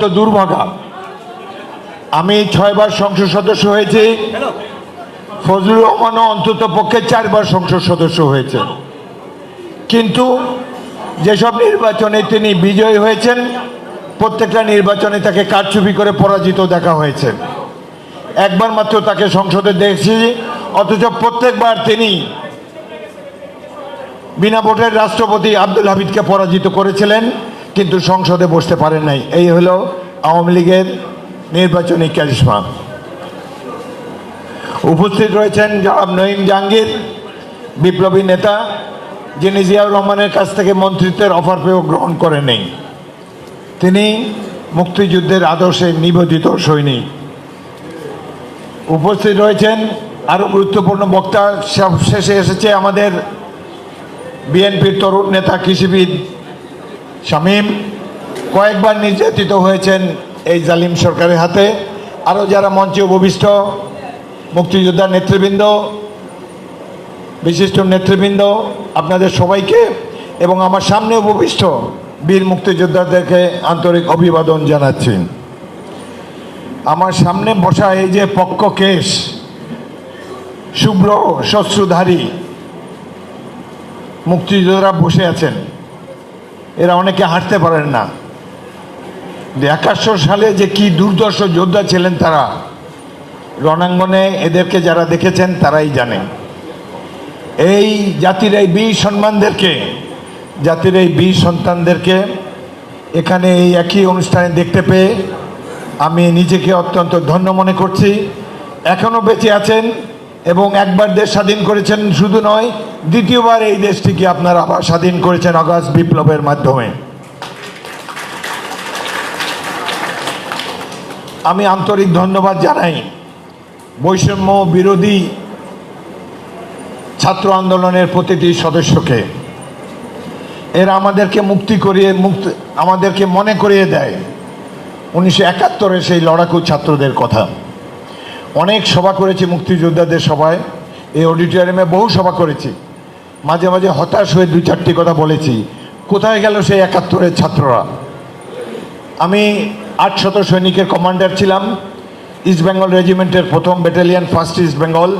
তো দুর্ভাগা। আমি ছয়বার সংসদ সদস্য হয়েছি। ফজলুর রহমানও অন্তত পক্ষে চারবার সংসদ সদস্য হয়েছে কিন্তু যেসব নির্বাচনে তিনি বিজয়ী হয়েছেন প্রত্যেকটা নির্বাচনে তাকে কারচুপি করে পরাজিত দেখা হয়েছে। একবার মাত্র তাকে সংসদে দেখছি অথচ প্রত্যেকবার তিনি বিনা ভোটের রাষ্ট্রপতি আব্দুল হামিদকে পরাজিত করেছিলেন। কিন্তু সংসদে বসতে পারেন নাই। এই হলো আওয়ামী লীগের নির্বাচনী ক্যারিশমা। উপস্থিত রয়েছেন জনাব নঈম জাহাঙ্গীর, বিপ্লবী নেতা, যিনি জিয়াউর রহমানের কাছ থেকে মন্ত্রিত্বের অফার পেয়েও গ্রহণ করে নেই। তিনি মুক্তিযুদ্ধের আদর্শে নিবেদিত সৈনিক। উপস্থিত রয়েছেন আরও গুরুত্বপূর্ণ বক্তা। সব শেষে এসেছে আমাদের বিএনপির তরুণ নেতা, কৃষিবিদ শামীম কয়েকবার নির্যাতিত হয়েছেন এই জালিম সরকারের হাতে। আরও যারা মঞ্চে উপবিষ্ট, মুক্তিযোদ্ধার নেতৃবৃন্দ, বিশিষ্ট নেতৃবৃন্দ, আপনাদের সবাইকে এবং আমার সামনে উপবিষ্ট বীর মুক্তিযোদ্ধাদেরকে আন্তরিক অভিবাদন জানাচ্ছি। আমার সামনে বসা এই যে পক্ষ কেশ, শুভ্র শস্যধারী মুক্তিযোদ্ধারা বসে আছেন। এরা অনেকে হাঁটতে পারেন না। একাশো সালে যে কি দুর্দর্শ যোদ্ধা ছিলেন তারা, রণাঙ্গনে এদেরকে যারা দেখেছেন তারাই জানেন এই জাতির এই বীর সম্মানদেরকে জাতির এই বীর সন্তানদেরকে এখানে এই একই অনুষ্ঠানে দেখতে পেয়ে আমি নিজেকে অত্যন্ত ধন্য মনে করছি। এখনও বেঁচে আছেন এবং একবার দেশ স্বাধীন করেছেন শুধু নয়, দ্বিতীয়বার এই দেশটিকে আপনারা আবার স্বাধীন করেছেন অগাস্ট বিপ্লবের মাধ্যমে। আমি আন্তরিক ধন্যবাদ জানাই বৈষম্য বিরোধী ছাত্র আন্দোলনের প্রতিটি সদস্যকে। এরা আমাদেরকে মুক্তি করিয়ে, মুক্ত, আমাদেরকে মনে করিয়ে দেয়। উনিশশো একাত্তরে সেই লড়াকু ছাত্রদের কথা। অনেক সভা করেছি মুক্তিযোদ্ধাদের সভায়। এই অডিটোরিয়ামে বহু সভা করেছি। মাঝে মাঝে হতাশ হয়ে দু চারটি কথা বলেছি। কোথায় গেল সেই একাত্তরের ছাত্ররা? আমি আটশত সৈনিকের কমান্ডার ছিলাম, ইস্ট বেঙ্গল রেজিমেন্টের প্রথম battalion first east Bengal.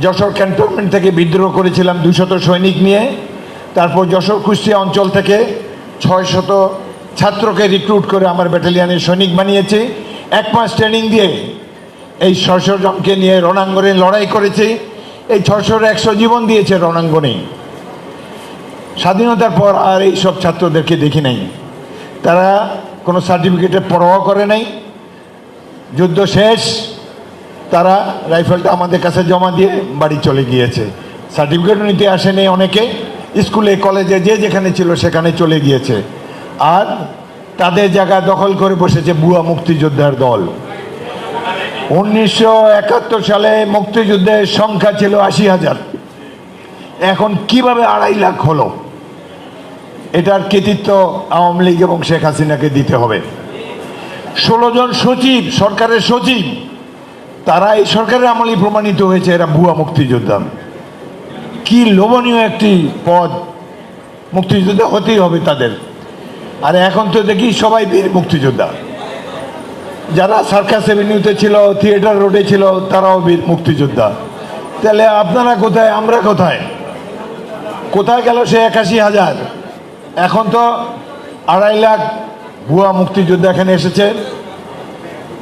Jessore cantonment থেকে বিদ্রোহ করেছিলাম দুশত সৈনিক নিয়ে। তারপর যশোর কুষ্টিয়া অঞ্চল থেকে ছয় শত ছাত্রকে রিক্রুট করে আমার ব্যাটালিয়ানের সৈনিক বানিয়েছি। এক মাস ট্রেনিং দিয়ে এই ছশো জনকে নিয়ে রণাঙ্গনে লড়াই করেছে। এই ছশোর একশো জীবন দিয়েছে রণাঙ্গনে। স্বাধীনতার পর আর এই সব ছাত্রদেরকে দেখি নাই। তারা কোনো সার্টিফিকেটের পরোয়া করে নাই। যুদ্ধ শেষ, তারা রাইফেলটা আমাদের কাছে জমা দিয়ে বাড়ি চলে গিয়েছে। সার্টিফিকেট নিতে আসেনি অনেকে। স্কুলে, কলেজে যে যেখানে ছিল সেখানে চলে গিয়েছে। আর তাদের জায়গা দখল করে বসেছে বুয়া মুক্তিযোদ্ধার দল। উনিশশো একাত্তর সালে মুক্তিযুদ্ধের সংখ্যা ছিল আশি হাজার। এখন কীভাবে আড়াই লাখ হলো? এটার কৃতিত্ব আওয়ামী লীগ এবং শেখ হাসিনাকে দিতে হবে। ষোলো জন সচিব, সরকারের সচিব, তারা এই সরকারের আমলেই প্রমাণিত হয়েছে এরা ভুয়া মুক্তিযোদ্ধা। কি লোভনীয় একটি পদ মুক্তিযোদ্ধা হতেই হবে তাদের। আর এখন তো দেখি সবাই বীর মুক্তিযোদ্ধা। যারা সার্কাস এভিনিউতে ছিল, থিয়েটার রোডে ছিল, তারাও বীর মুক্তিযোদ্ধা। তাহলে আপনারা কোথায়, আমরা কোথায়? কোথায় গেল সে একাশি হাজার? এখন তো আড়াই লাখ ভুয়া মুক্তিযোদ্ধা এখানে এসেছে।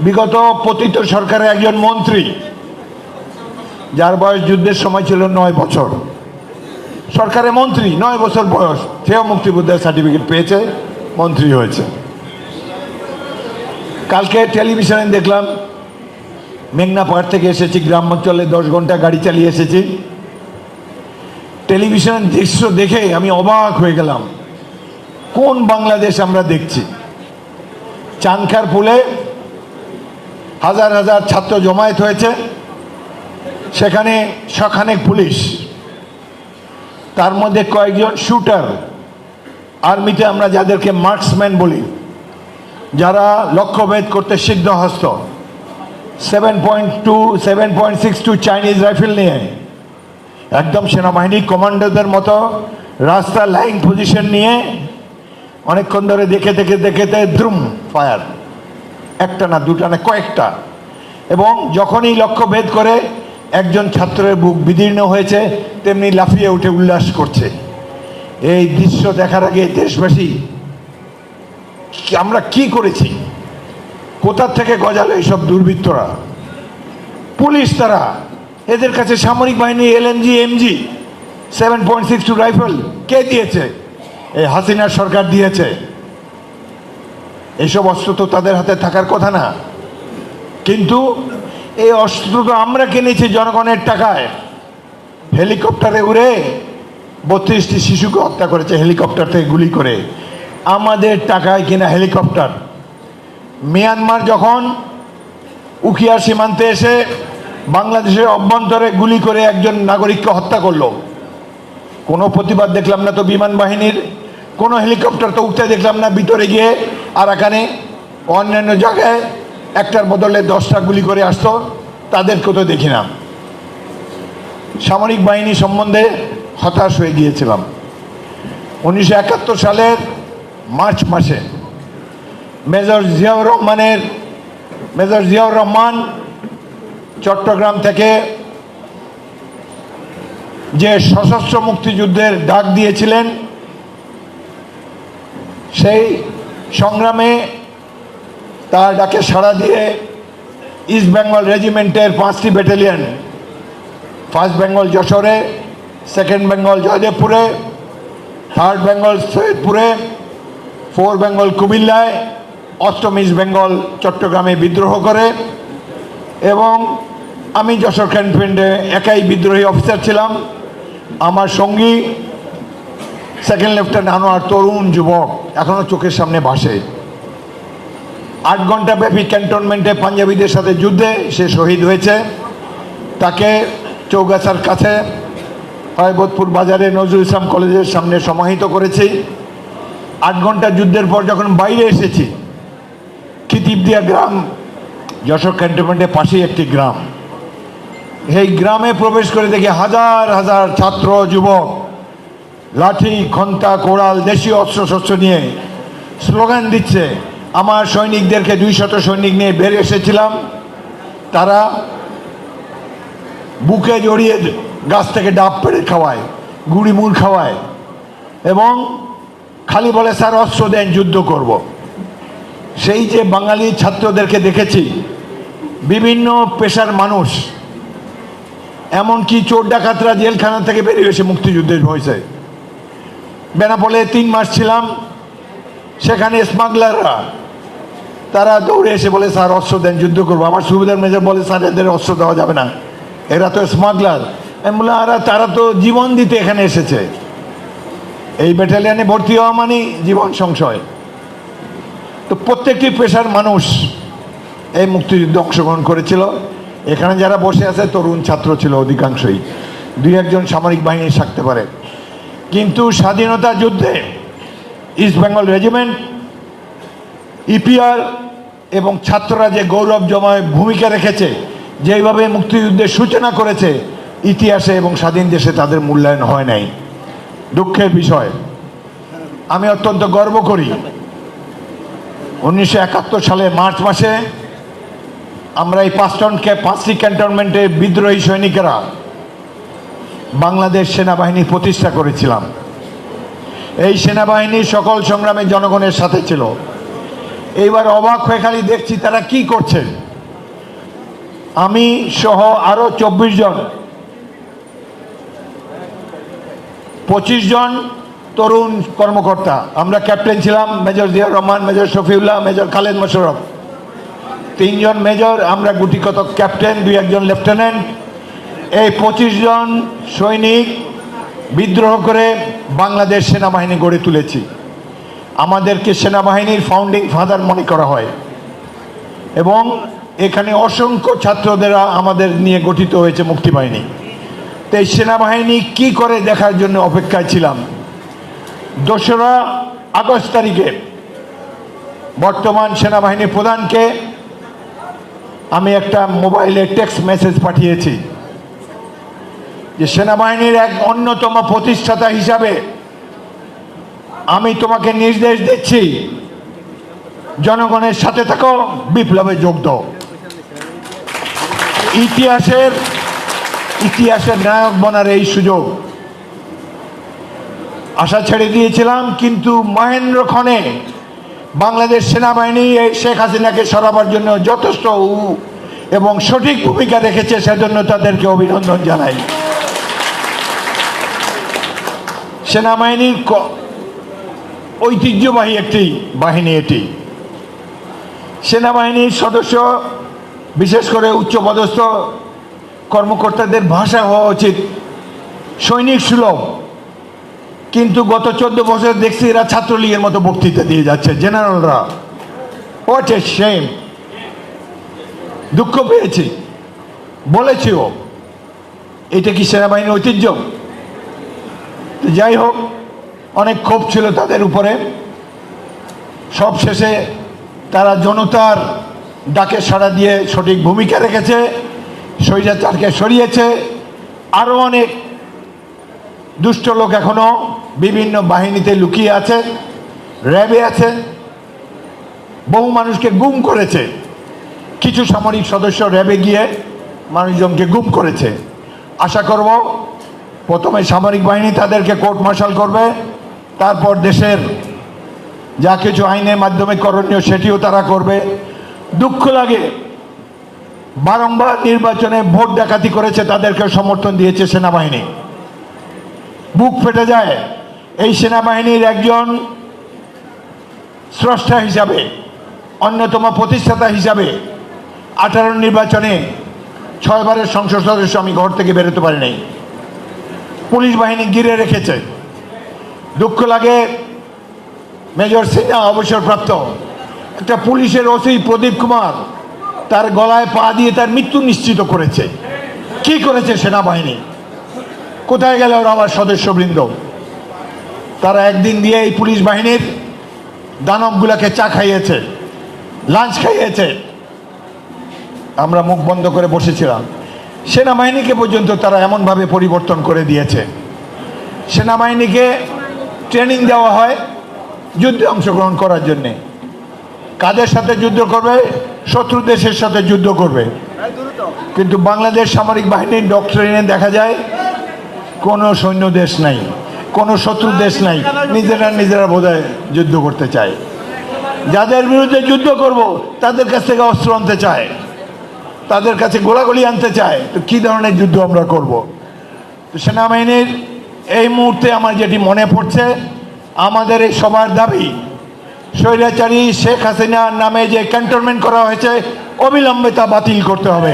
বিগত পতিত সরকারের একজন মন্ত্রী, যার বয়স যুদ্ধের সময় ছিল নয় বছর। সরকারের মন্ত্রী, নয় বছর বয়স, সেও মুক্তিযোদ্ধার সার্টিফিকেট পেয়েছে, মন্ত্রী হয়েছে। কালকে টেলিভিশনে দেখলাম, মেঘনা পাহাড় থেকে এসেছি, গ্রাম অঞ্চলে দশ ঘণ্টা গাড়ি চালিয়ে এসেছি। টেলিভিশনের দৃশ্য দেখে আমি অবাক হয়ে গেলাম, কোন বাংলাদেশ আমরা দেখছি? চানখার পুলে হাজার হাজার ছাত্র জমায়েত হয়েছে, সেখানে শখানেক পুলিশ। তার মধ্যে কয়েকজন শুটার, আর্মিতে আমরা যাদেরকে মার্কসম্যান বলি যারা লক্ষ্যভেদ করতে সিদ্ধ হস্ত। Seven point two seven point six two Chinese rifle নিয়ে। একদম সেনাবাহিনী কমান্ডোদের মতো রাস্তা লাইন পজিশন নিয়ে অনেকক্ষণ ধরে দেখে দেখে দেখে দেখে দ্রুম ফায়ার একটা না দুটা না কয়েকটা। এবং যখনই লক্ষ্য ভেদ করে একজন ছাত্রের বুক বিদীর্ণ হয়েছে, তেমনি লাফিয়ে উঠে উল্লাস করছে। এই দৃশ্য দেখার আগে দেশবাসী আমরা কি করেছি? কোথার থেকে গজালো এইসব দুর্বৃত্তরা? পুলিশ তারা। এদের কাছে সামরিক বাহিনী LMG MG seven point six two rifle কে দিয়েছে? এই হাসিনার সরকার দিয়েছে। এইসব অস্ত্র তো তাদের হাতে থাকার কথা না। কিন্তু এই অস্ত্র তো আমরা কিনেছি জনগণের টাকায়। হেলিকপ্টারে উড়ে বত্রিশটি শিশুকে হত্যা করেছে, হেলিকপ্টার থেকে গুলি করে। আমাদের টাকায় কিনা হেলিকপ্টার। মিয়ানমার যখন উখিয়া সীমান্তে এসে বাংলাদেশের অভ্যন্তরে গুলি করে একজন নাগরিককে হত্যা করল, কোনো প্রতিবাদ দেখলাম না তো বিমান বাহিনীর, কোনো হেলিকপ্টার তো উঠতে দেখলাম না, ভিতরে গিয়ে আরাকানে অন্যান্য জায়গায় একটার বদলে দশটা গুলি করে আসতো তাদেরকে তো দেখি না। সামরিক বাহিনী সম্বন্ধে হতাশ হয়ে গিয়েছিলাম। উনিশশো একাত্তর সালের মার্চ মাসে। মেজর জিয়াউর রহমানের মেজর জিয়াউর রহমান চট্টগ্রাম থেকে যে সশস্ত্র মুক্তিযুদ্ধের ডাক দিয়েছিলেন, সেই সংগ্রামে তার ডাকে সাড়া দিয়ে ইস্ট বেঙ্গল রেজিমেন্টের পাঁচটি ব্যাটালিয়ন, ফার্স্ট বেঙ্গল যশোরে, সেকেন্ড বেঙ্গল জয়দেবপুরে, থার্ড বেঙ্গল সৈয়দপুরে ফোর বেঙ্গল কুমিল্লায় অষ্টম ইস্ট বেঙ্গল চট্টগ্রামে বিদ্রোহ করে এবং আমি যশোর ক্যান্টনমেন্টে একাই বিদ্রোহী অফিসার ছিলাম। আমার সঙ্গী সেকেন্ড লেফটেন্যান্ট আনোয়ার তরুণ যুবক এখনও চোখের সামনে ভাসে। আট ঘণ্টা ব্যাপী ক্যান্টনমেন্টে পাঞ্জাবিদের সাথে যুদ্ধে সে শহীদ হয়েছে। তাকে চৌগাছার কাছে হয়বোধপুর বাজারে নজরুল ইসলাম কলেজের সামনে সমাহিত করেছি। আট ঘণ্টা যুদ্ধের পর যখন বাইরে এসেছি, খিতিবদিয়া গ্রাম, যশোর ক্যান্টনমেন্টের পাশেই একটি গ্রাম। এই গ্রামে প্রবেশ করে দেখি হাজার হাজার ছাত্র, যুবক, লাঠি খন্তা কোড়াল, দেশীয় অস্ত্র শস্ত্র নিয়ে স্লোগান দিচ্ছে, আমার সৈনিকদেরকে দুই শত সৈনিক নিয়ে বের এসেছিলাম। তারা বুকে জড়িয়ে গাছ থেকে ডাব পেড়ে খাওয়ায় গুড়ি মুড় খাওয়ায় এবং খালি বলে, স্যার, অস্ত্র দেন, যুদ্ধ করব। সেই যে বাঙালি ছাত্রদেরকে দেখেছি, বিভিন্ন পেশার মানুষ, এমনকি চোর ডাকাতরা জেলখানা থেকে বেরিয়ে এসে মুক্তিযুদ্ধের হয়েছে। বেনাপোলে তিন মাস ছিলাম, সেখানে স্মাগলাররা, তারা দৌড়ে এসে বলে, স্যার, অস্ত্র দেন, যুদ্ধ করব। আমার সুবিধার মেজর বলে, স্যার, এদের অস্ত্র দেওয়া যাবে না। এরা তো স্মাগলার। আমি বললাম তারা তো জীবন দিতে এখানে এসেছে। এই ব্যাটালিয়ানে ভর্তি হওয়া মানে জীবন সংশয়। তো প্রত্যেকটি পেশার মানুষ এই মুক্তিযুদ্ধে অংশগ্রহণ করেছিল। এখানে যারা বসে আছে, তরুণ ছাত্র ছিল অধিকাংশই। দুই একজন সামরিক বাহিনী থাকতে পারে। কিন্তু স্বাধীনতা যুদ্ধে ইস্ট বেঙ্গল রেজিমেন্ট ইপিআর এবং ছাত্ররা যে গৌরব জমায় ভূমিকা রেখেছে, যেইভাবে মুক্তিযুদ্ধের সূচনা করেছে, ইতিহাসে এবং স্বাধীন দেশে তাদের মূল্যায়ন হয় নাই। দুঃখের বিষয়। আমি অত্যন্ত গর্ব করি। উনিশশো একাত্তর সালে মার্চ মাসে আমরা এই পাঁচটন পাঁচটি ক্যান্টনমেন্টের বিদ্রোহী সৈনিকেরা বাংলাদেশ সেনাবাহিনী প্রতিষ্ঠা করেছিলাম। এই সেনাবাহিনী সকল সংগ্রামে জনগণের সাথে ছিল। এইবার অবাক হয়ে খালি দেখছি তারা কি করছে। আমি সহ আরও চব্বিশ জন পঁচিশ জন তরুণ কর্মকর্তা। আমরা ক্যাপ্টেন ছিলাম major Ziaur Rahman, major Shafiullah, major Khaled Mosharraf তিনজন মেজর, আমরা গুটিকত ক্যাপ্টেন, দুই একজন লেফটেন্যান্ট। এই পঁচিশ জন সৈনিক বিদ্রোহ করে বাংলাদেশ সেনাবাহিনী গড়ে তুলেছি। আমাদেরকে সেনাবাহিনীর ফাউন্ডিং ফাদার মনে করা হয়। এবং এখানে অসংখ্য ছাত্রদেরা আমাদের নিয়ে গঠিত হয়েছে মুক্তিবাহিনী এই সেনাবাহিনী কি করে দেখার জন্য অপেক্ষায় ছিলাম? দোসরা আগস্ট তারিখে বর্তমান সেনাবাহিনী প্রধানকে আমি একটা মোবাইলে টেক্সট মেসেজ পাঠিয়েছি যে, সেনাবাহিনীর এক অন্যতম প্রতিষ্ঠাতা হিসাবে আমি তোমাকে নির্দেশ দিচ্ছি, জনগণের সাথে থাকো, বিপ্লবে যোগ দাও। ইতিহাসের ইতিহাসের নায়ক বনার এই সুযোগ। আশা ছেড়ে দিয়েছিলাম, কিন্তু মহেন্দ্র ক্ষণে বাংলাদেশ সেনাবাহিনী এই শেখ হাসিনাকে সরাবার জন্য যথেষ্ট এবং সঠিক ভূমিকা রেখেছে, সেজন্য তাদেরকে অভিনন্দন জানাই। সেনাবাহিনীর ঐতিহ্যবাহী একটি বাহিনী এটি। সেনাবাহিনীর সদস্য, বিশেষ করে উচ্চপদস্থ কর্মকর্তাদের ভাষা হওয়া উচিত। সৈনিক সুলভ। কিন্তু গত চোদ্দ বছর দেখছি এরা ছাত্রলীগের মতো বক্তৃতা দিয়ে যাচ্ছে, জেনারেলরা। হোয়াট সেম দুঃখ পেয়েছি। বলেছিও এটা কি সেনাবাহিনীর ঐতিহ্য? যাই হোক, অনেক ক্ষোভ ছিল তাদের উপরে। সব শেষে তারা জনতার ডাকে সাড়া দিয়ে সঠিক ভূমিকা রেখেছে। স্বৈরাচারকে সরিয়েছে। আরও অনেক দুষ্ট লোক এখনও বিভিন্ন বাহিনীতে লুকিয়ে আছে, র্যাবে আছে, বহু মানুষকে গুম করেছে। কিছু সামরিক সদস্য র্যাবে গিয়ে মানুষজনকে গুম করেছে। আশা করব প্রথমে সামরিক বাহিনী তাদেরকে কোর্ট মার্শাল করবে, তারপর দেশের যা কিছু আইনের মাধ্যমে করণীয় সেটিও তারা করবে। দুঃখ লাগে বারংবার নির্বাচনে ভোট ডাকাতি করেছে, তাদেরকে সমর্থন দিয়েছে সেনাবাহিনী। বুক ফেটে যায় এই সেনাবাহিনীর একজন স্রষ্টা হিসাবে, অন্যতম প্রতিষ্ঠাতা হিসাবে আঠারো নির্বাচনে ছয়বারের সংসদ সদস্য আমি ঘর থেকে বেরোতে পারি নাই পুলিশ বাহিনী ঘিরে রেখেছে। দুঃখ লাগে মেজর সিনহা অবসরপ্রাপ্ত। একটা পুলিশের ওসি প্রদীপ কুমার তার গলায় পা দিয়ে তার মৃত্যু নিশ্চিত করেছে। কি করেছে সেনাবাহিনী? কোথায় গেল ওরা আমার সদস্যবৃন্দ? তারা একদিন দিয়ে এই পুলিশ বাহিনীর দানবগুলাকে চা খাইয়েছে, লাঞ্চ খাইয়েছে। আমরা মুখ বন্ধ করে বসেছিলাম। সেনাবাহিনীকে পর্যন্ত তারা এমনভাবে পরিবর্তন করে দিয়েছে। সেনাবাহিনীকে ট্রেনিং দেওয়া হয়, যুদ্ধে অংশগ্রহণ করার জন্যে। কাদের সাথে যুদ্ধ করবে? শত্রু দেশের সাথে যুদ্ধ করবে। কিন্তু বাংলাদেশ সামরিক বাহিনীর ডক্টরিনে দেখা যায়, কোনো সৈন্য দেশ নাই, কোনো শত্রু দেশ নাই, নিজেরা নিজেরা বোধহয় যুদ্ধ করতে চায়। যাদের বিরুদ্ধে যুদ্ধ করব, তাদের কাছ থেকে অস্ত্র আনতে চায়, তাদের কাছে গোলাগুলি আনতে চায়, তো কী ধরনের যুদ্ধ আমরা করব? তো সেনাবাহিনীর এই মুহূর্তে আমার যেটি মনে পড়ছে, আমাদের এই সবার দাবি স্বৈরাচারী শেখ হাসিনার নামে যে ক্যান্টনমেন্ট করা হয়েছে, অবিলম্বে তা বাতিল করতে হবে।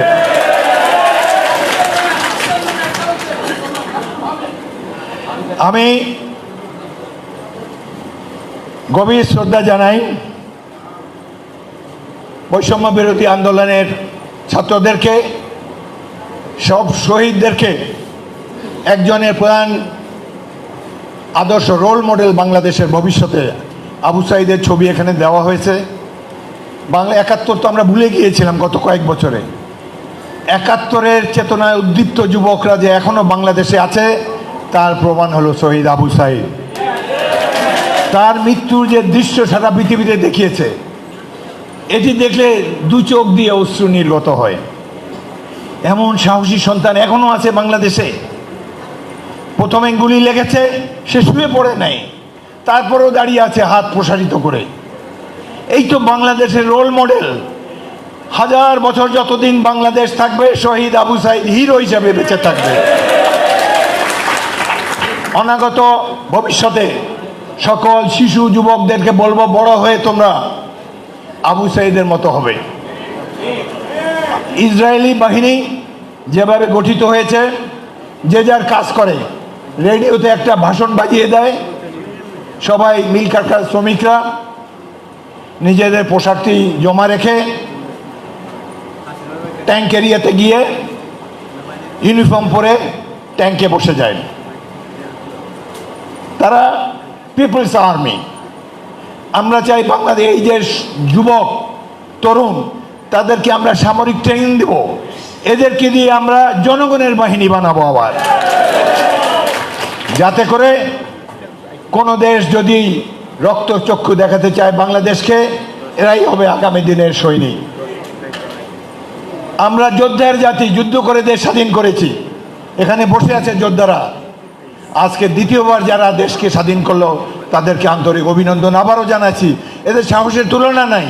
আমি গভীর শ্রদ্ধা জানাই বৈষম্য বিরোধী আন্দোলনের ছাত্রদেরকে, সব শহীদদেরকে, একজনের প্রধান আদর্শ রোল মডেল বাংলাদেশের ভবিষ্যতে আবু সাইদের ছবি এখানে দেওয়া হয়েছে। বাংলা একাত্তর তো আমরা ভুলে গিয়েছিলাম গত কয়েক বছরে। একাত্তরের চেতনায় উদ্দীপ্ত যুবকরা যে এখনও বাংলাদেশে আছে, তার প্রমাণ হলো শহীদ আবু সাইদ। তার মৃত্যুর যে দৃশ্য সারা পৃথিবীতে দেখিয়েছে, এটি দেখলে দু চোখ দিয়ে অশ্রু নির্গত হয়। এমন সাহসী সন্তান এখনও আছে বাংলাদেশে। প্রথমে গুলি লেগেছে, সে শুয়ে পড়ে নাই। তারপরেও দাঁড়িয়ে আছে হাত প্রসারিত করে। এই তো বাংলাদেশের রোল মডেল হাজার বছর যতদিন বাংলাদেশ থাকবে, শহীদ আবু সাইদ হিরো হিসাবে বেঁচে থাকবে। অনাগত ভবিষ্যতে সকল শিশু যুবকদেরকে বলব, বড় হয়ে তোমরা আবু সাইদের মতো হবে। ইসরায়েলি বাহিনী যেভাবে গঠিত হয়েছে, যে যার কাজ করে রেডিওতে একটা ভাষণ বাজিয়ে দেয় সবাই মিল কারখার শ্রমিকরা নিজেদের পোশাকটি জমা রেখে ট্যাঙ্ক এরিয়াতে গিয়ে ইউনিফর্ম পরে ট্যাঙ্কে বসে যায়। তারা পিপলস আর্মি। আমরা চাই বাংলাদেশ, এই যে যুবক, তরুণ, তাদেরকে আমরা সামরিক ট্রেনিং দেব। এদেরকে দিয়ে আমরা জনগণের বাহিনী বানাবো আবার। যাতে করে কোনো দেশ যদি রক্তচক্ষু দেখাতে চায় বাংলাদেশকে, এরাই হবে আগামী দিনের সৈনিক। আমরা যোদ্ধার জাতি, যুদ্ধ করে দেশ স্বাধীন করেছি। এখানে বসে আছে যোদ্ধারা। আজকে দ্বিতীয়বার যারা দেশকে স্বাধীন করল, তাদেরকে আন্তরিক অভিনন্দন। আবারও জানাচ্ছি, এদের সাহসের তুলনা নাই।